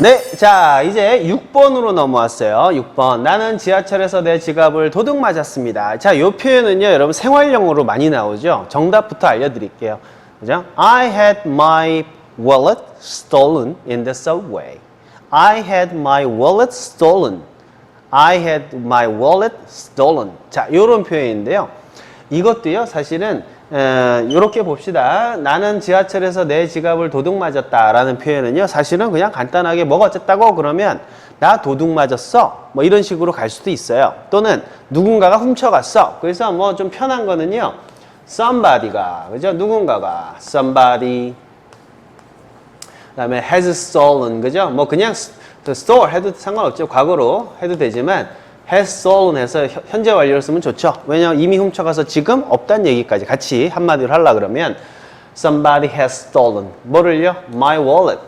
네, 자, 이제 6번으로 넘어왔어요. 6번. 나는 지하철에서 내 지갑을 도둑 맞았습니다. 자, 요 표현은요, 여러분 생활용어로 많이 나오죠. 정답부터 알려드릴게요. 그죠? I had my wallet stolen in the subway. I had my wallet stolen. I had my wallet stolen. 자, 요런 표현인데요. 이것도요, 사실은 이렇게 봅시다. 나는 지하철에서 내 지갑을 도둑 맞았다라는 표현은요, 사실은 그냥 간단하게 뭐가 어쨌다고 그러면 나 도둑 맞았어. 뭐 이런 식으로 갈 수도 있어요. 또는 누군가가 훔쳐갔어. 그래서 뭐 좀 편한 거는요, somebody가 그죠? 누군가가 somebody 그다음에 has stolen 그죠? 뭐 그냥 store 해도 상관없죠. 과거로 해도 되지만 has stolen 해서 현- 현재 완료를 쓰면 좋죠. 왜냐면 이미 훔쳐가서 지금 없다는 얘기까지 같이 한마디로 하려 그러면 somebody has stolen 뭐를요? my wallet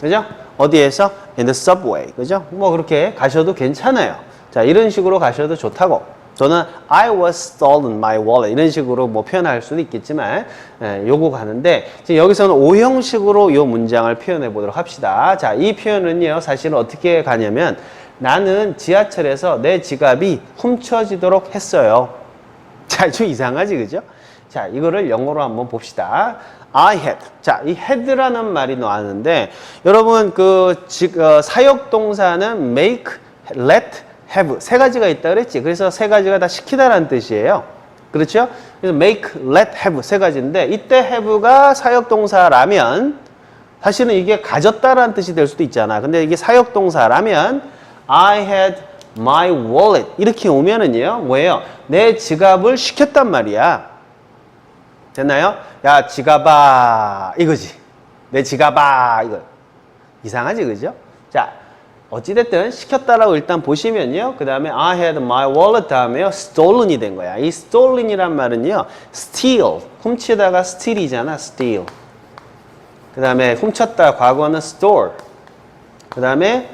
그죠? 어디에서? in the subway 그죠? 뭐 그렇게 가셔도 괜찮아요. 자 이런 식으로 가셔도 좋다고. 저는 I was stolen my wallet 이런 식으로 뭐 표현할 수도 있겠지만 예, 요거 가는데 지금 여기서는 오형식으로 요 문장을 표현해 보도록 합시다. 자, 이 표현은요 사실은 어떻게 가냐면 나는 지하철에서 내 지갑이 훔쳐지도록 했어요. 자, 좀 이상하지, 그죠? 자, 이거를 영어로 한번 봅시다. I had. 자, 이 had라는 말이 나왔는데, 여러분, 그, 지, 어, 사역 동사는 make, let, have. 세 가지가 있다 그랬지. 그래서 세 가지가 다 시키다라는 뜻이에요. 그렇죠? 그래서 make, let, have. 세 가지인데, 이때 have가 사역동사라면, 사실은 이게 가졌다라는 뜻이 될 수도 있잖아. 근데 이게 사역동사라면 I had my wallet 이렇게 오면은요 뭐예요? 내 지갑을 시켰단 말이야. 됐나요? 야 지갑아 이거지. 내 지갑아 이거 이상하지 그죠? 자 어찌됐든 시켰다라고 일단 보시면요. 그 다음에 I had my wallet 다음에요. stolen이 된 거야. 이 stolen이란 말은요. steal 훔치다가 steal이잖아. steal. 그 다음에 훔쳤다 과거는 store 그 다음에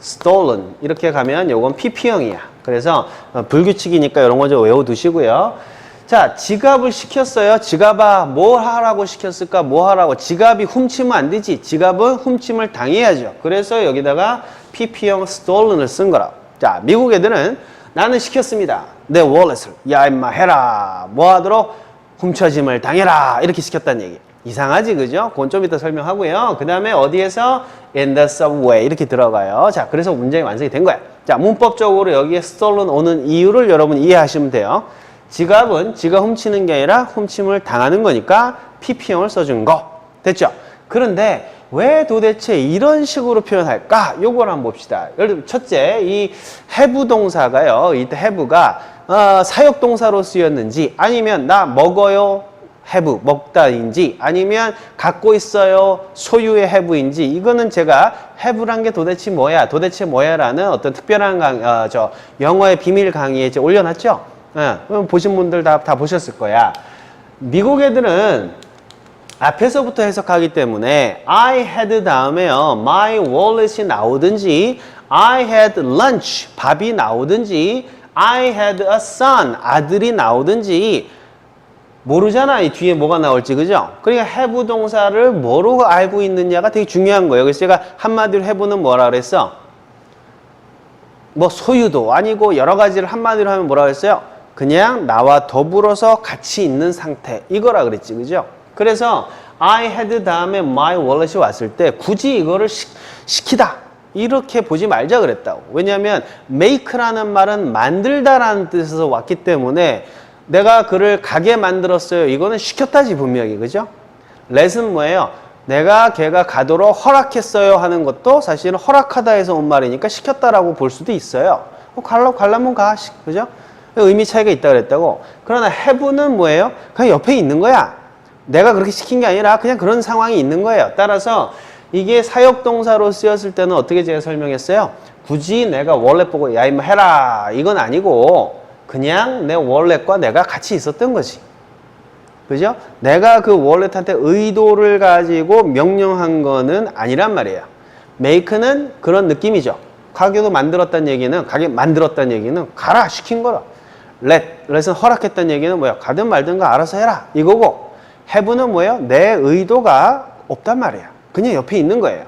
stolen 이렇게 가면 요건 PP형이야 그래서 어, 불규칙이니까 이런 거 좀 외워두시고요 자 지갑을 시켰어요 지갑아 뭐 하라고 시켰을까 뭐 하라고 지갑이 훔치면 안 되지 지갑은 훔침을 당해야죠 그래서 여기다가 PP형 stolen을 쓴 거라. 자 미국 애들은 나는 시켰습니다. 내 월렛을. 야 임마 해라. 뭐 하도록 훔쳐짐을 당해라. 이렇게 시켰다는 얘기. 이상하지 그죠? 그건 좀 이따 설명하고요. 그 다음에 어디에서? In the subway. 이렇게 들어가요. 자 그래서 문장이 완성이 된 거야. 자 문법적으로 여기에 stolen 오는 이유를 여러분 이해하시면 돼요. 지갑은 지가 훔치는 게 아니라 훔침을 당하는 거니까 PP형을 써준 거. 됐죠? 그런데 왜 도대체 이런 식으로 표현할까? 요걸 한번 봅시다. 예를 들면 첫째, 이 have 동사가요. 이때 have가 어, 사역 동사로 쓰였는지 아니면 나 먹어요. have 먹다인지 아니면 갖고 있어요. 소유의 have인지 이거는 제가 have란 게 도대체 뭐야? 도대체 뭐야라는 어떤 특별한 강, 어, 저 영어의 비밀 강의에 이제 올려놨죠. 예, 보신 분들 다, 다 보셨을 거야. 미국 애들은 앞에서부터 해석하기 때문에 I had 다음에요. My wallet이 나오든지 I had lunch 밥이 나오든지 I had a son 아들이 나오든지 모르잖아 이 뒤에 뭐가 나올지 그죠? 그러니까 have 동사를 뭐로 알고 있느냐가 되게 중요한 거예요. 그래서 제가 한마디로 have는 뭐라 그랬어? 뭐 소유도 아니고 여러 가지를 한마디로 하면 뭐라 그랬어요? 그냥 나와 더불어서 같이 있는 상태 이거라 그랬지 그죠? 그래서 I had 다음에 my wallet이 왔을 때 굳이 이거를 시, 시키다 이렇게 보지 말자 그랬다고 왜냐하면 make라는 말은 만들다라는 뜻에서 왔기 때문에 내가 그를 가게 만들었어요 이거는 시켰다지 분명히 그죠? let은 뭐예요? 내가 걔가 가도록 허락했어요 하는 것도 사실은 허락하다에서 온 말이니까 시켰다라고 볼 수도 있어요. 어, 갈라, 갈라면 가. 시- 그죠? 의미 차이가 있다 그랬다고. 그러나 have는 뭐예요? 그냥 옆에 있는 거야. 내가 그렇게 시킨 게 아니라 그냥 그런 상황이 있는 거예요. 따라서 이게 사역동사로 쓰였을 때는 어떻게 제가 설명했어요? 굳이 내가 월렛 보고 야, 임마 해라. 이건 아니고 그냥 내 월렛과 내가 같이 있었던 거지. 그죠? 내가 그 월렛한테 의도를 가지고 명령한 거는 아니란 말이에요. 메이크는 그런 느낌이죠. 가게도 만들었다는 얘기는 가게 만들었다는 얘기는 가라 시킨 거라. let let은 허락했다는 얘기는 뭐야? 가든 말든가 알아서 해라 이거고 have는 뭐예요? 내 의도가 없단 말이야. 그냥 옆에 있는 거예요.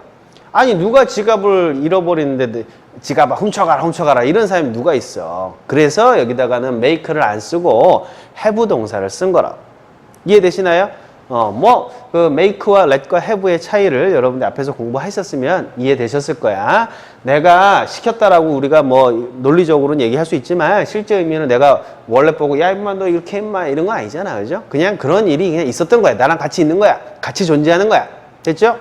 아니 누가 지갑을 잃어버리는데 지갑 훔쳐가라 훔쳐가라 이런 사람이 누가 있어. 그래서 여기다가는 make를 안 쓰고 have 동사를 쓴 거라고. 이해되시나요? 어, 뭐, 그 make와 let과 have의 차이를 여러분들 앞에서 공부하셨으면 이해되셨을 거야. 내가 시켰다라고 우리가 뭐 논리적으로는 얘기할 수 있지만 실제 의미는 내가 원래 보고 야, 임마 너 이렇게 임마 이런 거 아니잖아. 그죠? 그냥 그런 일이 그냥 있었던 거야. 나랑 같이 있는 거야. 같이 존재하는 거야. 됐죠?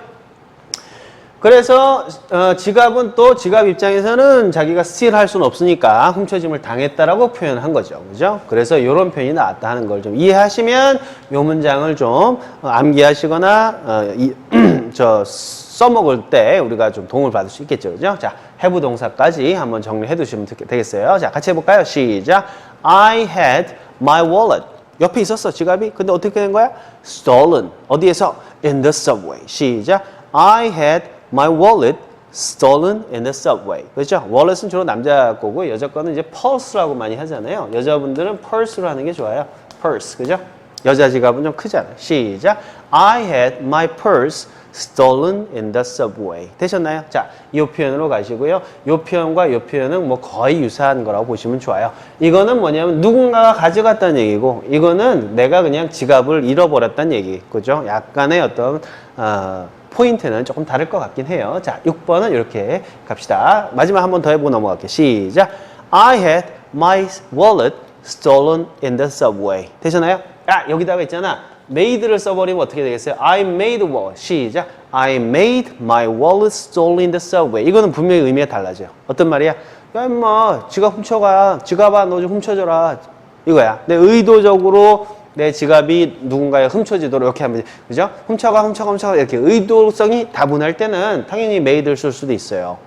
그래서 어, 지갑은 또 지갑 입장에서는 자기가 스틸할 수는 없으니까 훔쳐짐을 당했다라고 표현한 거죠. 그죠? 그래서 이런 표현이 나왔다 하는 걸 좀 이해하시면 이 문장을 좀 어, 암기하시거나 어, 이, 저 써먹을 때 우리가 좀 도움을 받을 수 있겠죠. 그죠? 자, have 동사까지 한번 정리해 두시면 되- 되겠어요. 자, 같이 해볼까요? 시작. I had my wallet. 옆에 있었어, 지갑이. 근데 어떻게 된 거야? Stolen. 어디에서? In the subway. 시작. I had my wallet stolen in the subway. 그렇죠? wallet은 주로 남자 거고 여자 거는 이제 purse라고 많이 하잖아요. 여자분들은 purse로 하는 게 좋아요. purse. 그죠? 여자 지갑은 좀 크잖아요. 시작. I had my purse stolen in the subway. 되셨나요? 자, 이 표현으로 가시고요. 이 표현과 이 표현은 뭐 거의 유사한 거라고 보시면 좋아요. 이거는 뭐냐면 누군가가 가져갔다는 얘기고 이거는 내가 그냥 지갑을 잃어버렸다는 얘기. 그죠? 약간의 어떤 어, 포인트는 조금 다를 것 같긴 해요. 자, 6번은 이렇게 갑시다. 마지막 한 번 더 해보고 넘어갈게요. 시작. I had my wallet stolen in the subway. 되셨나요? 아, 여기다가 있잖아. made를 써버리면 어떻게 되겠어요? I made wallet. 시작. I made my wallet stolen in the subway. 이거는 분명히 의미가 달라져요. 어떤 말이야? 야, 임마, 지갑 훔쳐가. 지갑아, 너 좀 훔쳐줘라. 이거야. 내 의도적으로 내 지갑이 누군가에 훔쳐지도록 이렇게 하면, 그죠? 훔쳐가, 훔쳐가, 훔쳐가. 이렇게 의도성이 다분할 때는 당연히 made를 쓸 수도 있어요.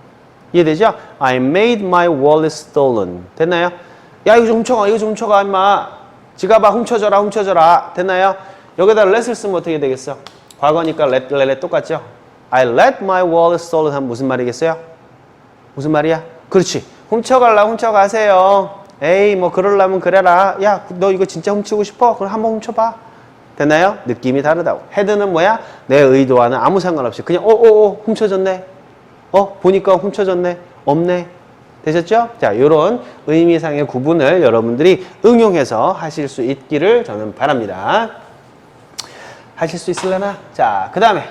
이해되죠? I made my wallet stolen. 됐나요? 야, 이거 좀 훔쳐가, 이거 좀 훔쳐가, 임마. 지갑아, 훔쳐줘라, 훔쳐줘라. 됐나요? 여기다 let을 쓰면 어떻게 되겠어? 과거니까 let, let, let 똑같죠? I let my wallet stolen 하면 무슨 말이겠어요? 무슨 말이야? 그렇지. 훔쳐갈라, 훔쳐가세요. 에이, 뭐, 그럴라면 그래라. 야, 너 이거 진짜 훔치고 싶어? 그럼 한번 훔쳐봐. 됐나요? 느낌이 다르다고. 헤드는 뭐야? 내 의도와는 아무 상관없이 그냥, 어, 어, 어, 훔쳐졌네. 어, 보니까 훔쳐졌네. 없네. 되셨죠? 자, 요런 의미상의 구분을 여러분들이 응용해서 하실 수 있기를 저는 바랍니다. 하실 수 있을려나? 자, 그 다음에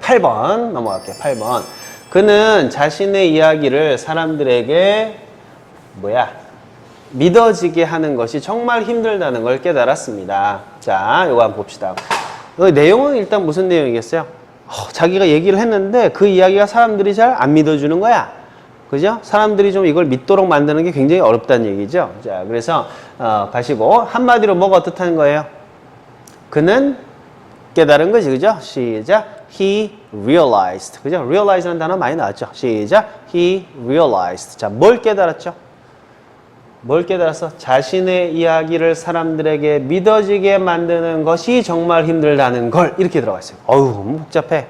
8번 넘어갈게요. 8번. 그는 자신의 이야기를 사람들에게 뭐야? 믿어지게 하는 것이 정말 힘들다는 걸 깨달았습니다. 자, 요거 한번 봅시다. 그 내용은 일단 무슨 내용이겠어요? 어, 자기가 얘기를 했는데 그 이야기가 사람들이 잘 안 믿어주는 거야. 그죠? 사람들이 좀 이걸 믿도록 만드는 게 굉장히 어렵다는 얘기죠. 자, 그래서 어, 가시고 한마디로 뭐가 어떻다는 거예요? 그는 깨달은 거지, 그죠? 시작. He realized. 그죠? realize라는 단어 많이 나왔죠. 시작. He realized. 자, 뭘 깨달았죠? 뭘 깨달았어? 자신의 이야기를 사람들에게 믿어지게 만드는 것이 정말 힘들다는 걸 이렇게 들어가 있어요. 어우, 복잡해.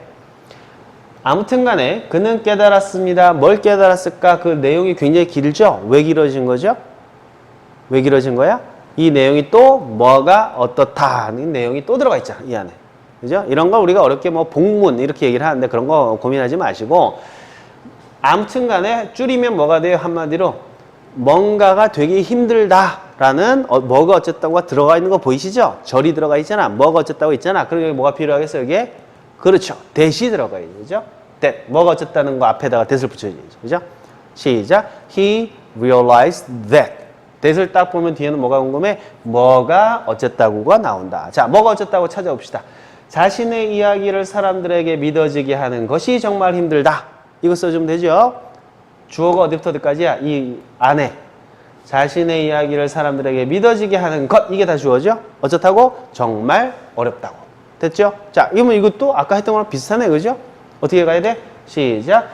아무튼 간에 그는 깨달았습니다. 뭘 깨달았을까? 그 내용이 굉장히 길죠? 왜 길어진 거죠? 왜 길어진 거야? 이 내용이 또 뭐가 어떻다 하는 내용이 또 들어가 있잖아, 이 안에. 그죠? 이런 거 우리가 어렵게 뭐 복문 이렇게 얘기를 하는데 그런 거 고민하지 마시고 아무튼 간에 줄이면 뭐가 돼요? 한마디로 뭔가가 되게 힘들다라는 어, 뭐가 어쨌다고가 들어가 있는 거 보이시죠? 절이 들어가 있잖아. 뭐가 어쨌다고 있잖아. 그럼 여기 뭐가 필요하겠어? 여기에 그렇죠. 대시 들어가 있는 거죠. that 뭐가 어쨌다는 거 앞에다가 that을 붙여야죠. 그죠? 시작. He realized that. that을 딱 보면 뒤에는 뭐가 궁금해? 뭐가 어쨌다고가 나온다. 자, 뭐가 어쨌다고 찾아봅시다. 자신의 이야기를 사람들에게 믿어지게 하는 것이 정말 힘들다. 이거 써주면 되죠? 주어가 어디부터 어디까지야? 이 안에. 자신의 이야기를 사람들에게 믿어지게 하는 것. 이게 다 주어죠? 어쩌다고? 정말 어렵다고. 됐죠? 자, 이러면 이것도 아까 했던 거랑 비슷하네. 그죠? 어떻게 가야 돼? 시작.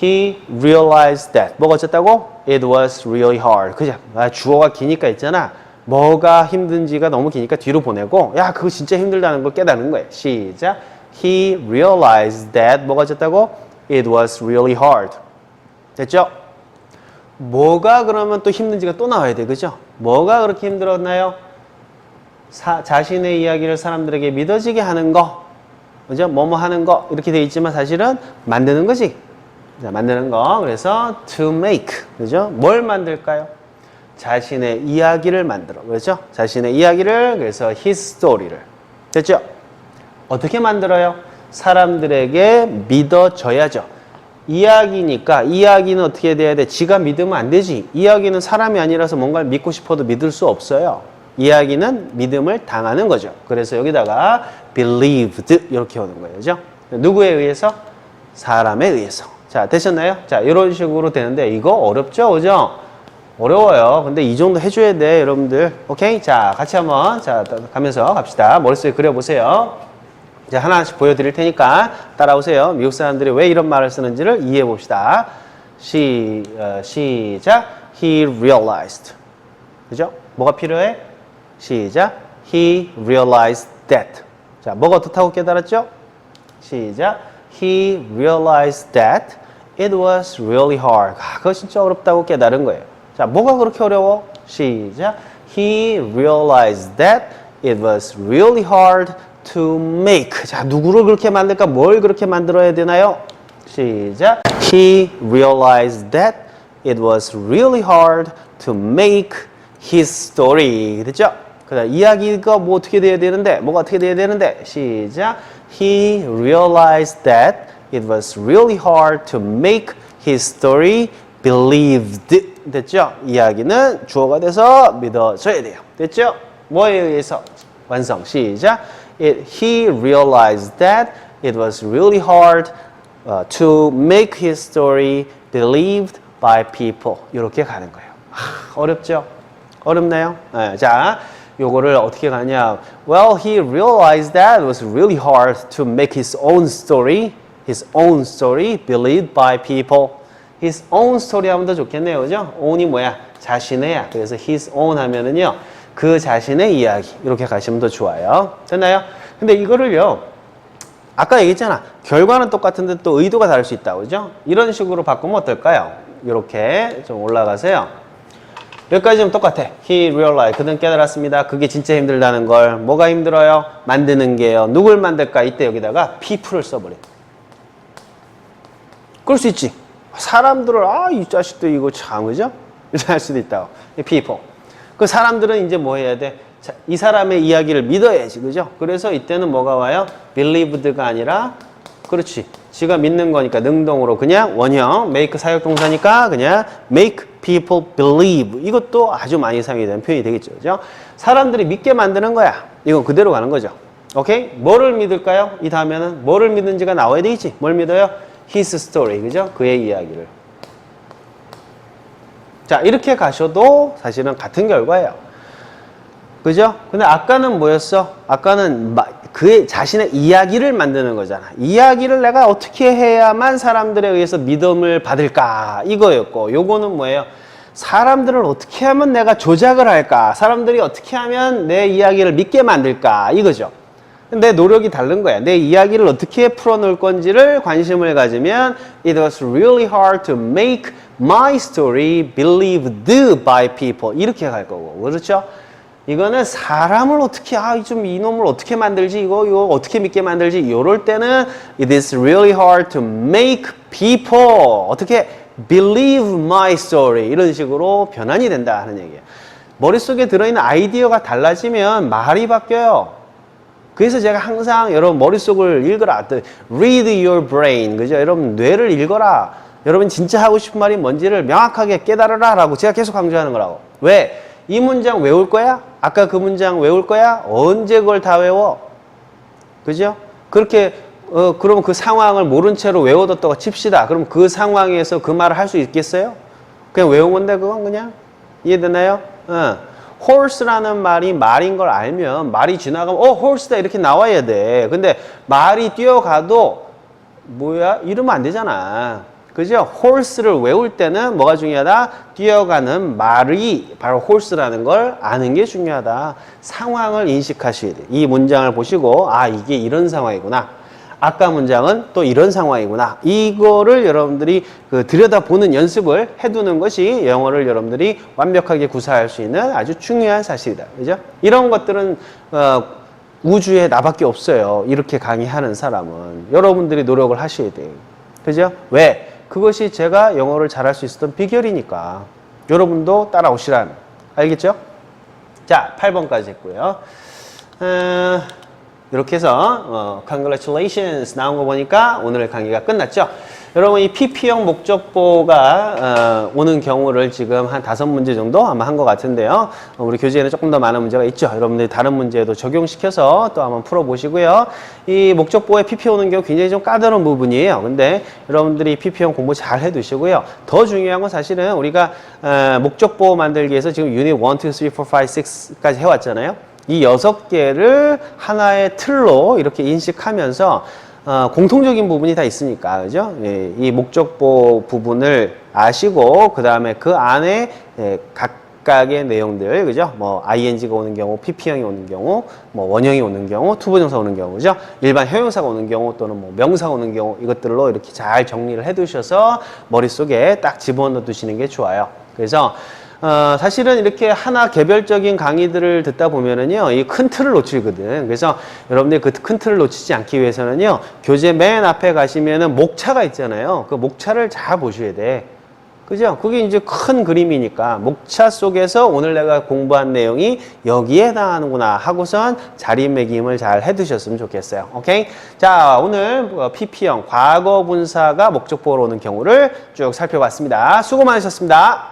He realized that. 뭐가 어쨌다고? It was really hard. 그죠? 아, 주어가 기니까 있잖아. 뭐가 힘든지가 너무 기니까 뒤로 보내고, 야, 그거 진짜 힘들다는 걸 깨닫는 거예요. 시작. He realized that. 뭐가 어쨌다고? It was really hard. 됐죠? 뭐가 그러면 또 힘든지가 또 나와야 돼. 그죠? 뭐가 그렇게 힘들었나요? 사, 자신의 이야기를 사람들에게 믿어지게 하는 거. 그죠? 뭐뭐 하는 거 이렇게 돼 있지만 사실은 만드는 거지. 자, 만드는 거. 그래서 to make. 그죠? 뭘 만들까요? 자신의 이야기를 만들어. 그렇죠? 자신의 이야기를 그래서 his story를. 됐죠? 어떻게 만들어요? 사람들에게 믿어져야죠. 이야기니까 이야기는 어떻게 돼야 돼? 지가 믿으면 안 되지. 이야기는 사람이 아니라서 뭔가를 믿고 싶어도 믿을 수 없어요. 이야기는 믿음을 당하는 거죠. 그래서 여기다가 believed 이렇게 오는 거예요. 누구에 의해서? 사람에 의해서. 자, 되셨나요? 자, 이런 식으로 되는데 이거 어렵죠? 그죠? 어려워요. 근데 이 정도 해줘야 돼, 여러분들. 오케이? 자, 같이 한번, 자, 가면서 갑시다. 머릿속에 그려보세요. 이제 하나씩 보여드릴 테니까 따라오세요. 미국 사람들이 왜 이런 말을 쓰는지를 이해해 봅시다. 시, 어, 시작. He realized. 그죠? 뭐가 필요해? 시작. He realized that. 자, 뭐가 어떻다고 깨달았죠? 시작. He realized that it was really hard. 아, 그거 진짜 어렵다고 깨달은 거예요. 자, 뭐가 그렇게 어려워? 시작. He realized that it was really hard to make. 자, 누구를 그렇게 만들까? 뭘 그렇게 만들어야 되나요? 시작. He realized that it was really hard to make his story. 됐죠? 그다음 이야기가 뭐 어떻게 돼야 되는데 뭐가 어떻게 돼야 되는데 시작. He realized that it was really hard to make his story believed. 됐죠? 이야기는 주어가 돼서 믿어져야 돼요. 됐죠? 뭐에 의해서 완성 시작. It, he realized that it was really hard uh, to make his story believed by people. 이렇게 가는 거예요. 하, 어렵죠? 어렵나요? 네, 자, 요거를 어떻게 가냐? Well, he realized that it was really hard to make his own story, his own story believed by people. His own story 하면 더 좋겠네요, 그죠? own이 뭐야? 자신의야. 그래서 his own 하면은요, 그 자신의 이야기 이렇게 가시면 더 좋아요. 됐나요? 근데 이거를요. 아까 얘기했잖아. 결과는 똑같은데 또 의도가 다를 수 있다고, 그죠? 이런 식으로 바꾸면 어떨까요? 이렇게 좀 올라가세요. 여기까지는 똑같아. He realized. 그는 깨달았습니다. 그게 진짜 힘들다는 걸. 뭐가 힘들어요? 만드는 게요. 누굴 만들까? 이때 여기다가 people을 써버려. 그럴 수 있지. 사람들을, 아, 이 자식도 이거 참, 그죠? 이렇게 할 수도 있다고. 이 people. 그 사람들은 이제 뭐 해야 돼? 자, 이 사람의 이야기를 믿어야지, 그죠? 그래서 이때는 뭐가 와요? believed가 아니라, 그렇지. 지가 믿는 거니까 능동으로 그냥 원형, make 사역동사니까 그냥 make people believe. 이것도 아주 많이 사용이 되는 표현이 되겠죠, 그죠? 사람들이 믿게 만드는 거야. 이건 그대로 가는 거죠. 오케이? 뭐를 믿을까요? 이 다음에는 뭐를 믿는지가 나와야 되겠지. 뭘 믿어요? his story, 그죠? 그의 이야기를. 자, 이렇게 가셔도 사실은 같은 결과예요. 그죠? 근데 아까는 뭐였어? 아까는 마- 그의 자신의 이야기를 만드는 거잖아. 이야기를 내가 어떻게 해야만 사람들에 의해서 믿음을 받을까? 이거였고, 요거는 뭐예요? 사람들을 어떻게 하면 내가 조작을 할까? 사람들이 어떻게 하면 내 이야기를 믿게 만들까? 이거죠. 내 노력이 다른 거야. 내 이야기를 어떻게 풀어놓을 건지를 관심을 가지면 It was really hard to make my story believed by people. 이렇게 갈 거고. 그렇죠? 이거는 사람을 어떻게, 아, 좀 이놈을 어떻게 만들지? 이거, 이거 어떻게 믿게 만들지? 이럴 때는 It is really hard to make people. 어떻게 believe my story. 이런 식으로 변환이 된다 하는 얘기예요. 머릿속에 들어있는 아이디어가 달라지면 말이 바뀌어요. 그래서 제가 항상 여러분 머릿속을 읽어라. 또 read your brain. 그죠? 여러분 뇌를 읽어라. 여러분 진짜 하고 싶은 말이 뭔지를 명확하게 깨달아라. 라고 제가 계속 강조하는 거라고. 왜? 이 문장 외울 거야? 아까 그 문장 외울 거야? 언제 그걸 다 외워? 그죠? 그렇게 어 그러면 그 상황을 모른 채로 외워뒀다가 칩시다. 그럼 그 상황에서 그 말을 할 수 있겠어요? 그냥 외운 건데 그건 그냥 이해되나요? 어. Horse라는 말이 말인 걸 알면 말이 지나가면 어 horse다 이렇게 나와야 돼. 근데 말이 뛰어가도 뭐야 이러면 안 되잖아. 그죠? horse를 외울 때는 뭐가 중요하다? 뛰어가는 말이 바로 horse라는 걸 아는 게 중요하다. 상황을 인식하셔야 돼. 이 문장을 보시고 아 이게 이런 상황이구나. 아까 문장은 또 이런 상황이구나. 이거를 여러분들이 그 들여다보는 연습을 해두는 것이 영어를 여러분들이 완벽하게 구사할 수 있는 아주 중요한 사실이다. 그죠? 이런 것들은, 어, 우주에 나밖에 없어요. 이렇게 강의하는 사람은. 여러분들이 노력을 하셔야 돼요. 그죠? 왜? 그것이 제가 영어를 잘할 수 있었던 비결이니까. 여러분도 따라오시란. 알겠죠? 자, 8번까지 했고요. 어, 이렇게 해서 어, congratulations 나온 거 보니까 오늘 강의가 끝났죠. 여러분 이 PP형 목적보가 어, 오는 경우를 지금 한 다섯 문제 정도 아마 한 것 같은데요. 어, 우리 교재에는 조금 더 많은 문제가 있죠. 여러분들이 다른 문제도 적용시켜서 또 한번 풀어보시고요. 이 목적보에 PP 오는 경우 굉장히 좀 까다로운 부분이에요. 근데 여러분들이 PP형 공부 잘 해두시고요. 더 중요한 건 사실은 우리가 어, 목적보 만들기 위해서 지금 유닛 1, 2, 3, 4, 5, 6까지 해왔잖아요. 이 여섯 개를 하나의 틀로 이렇게 인식하면서 어, 공통적인 부분이 다 있으니까 그죠? 예, 이 목적보 부분을 아시고 그 다음에 그 안에 예, 각각의 내용들 그죠? 뭐 ing가 오는 경우, pp형이 오는 경우, 뭐 원형이 오는 경우, 투부정사 오는 경우 그죠? 일반 형용사가 오는 경우 또는 뭐 명사가 오는 경우 이것들로 이렇게 잘 정리를 해두셔서 머릿속에 딱 집어넣어 두시는 게 좋아요. 그래서 어, 사실은 이렇게 하나 개별적인 강의들을 듣다 보면은요, 이 큰 틀을 놓치거든. 그래서 여러분들이 그 큰 틀을 놓치지 않기 위해서는요, 교재 맨 앞에 가시면은 목차가 있잖아요. 그 목차를 잘 보셔야 돼. 그죠? 그게 이제 큰 그림이니까 목차 속에서 오늘 내가 공부한 내용이 여기에 해당하는구나 하고선 자리매김을 잘 해두셨으면 좋겠어요. 오케이? 자, 오늘 어, PP형 과거 분사가 목적보로 오는 경우를 쭉 살펴봤습니다. 수고 많으셨습니다.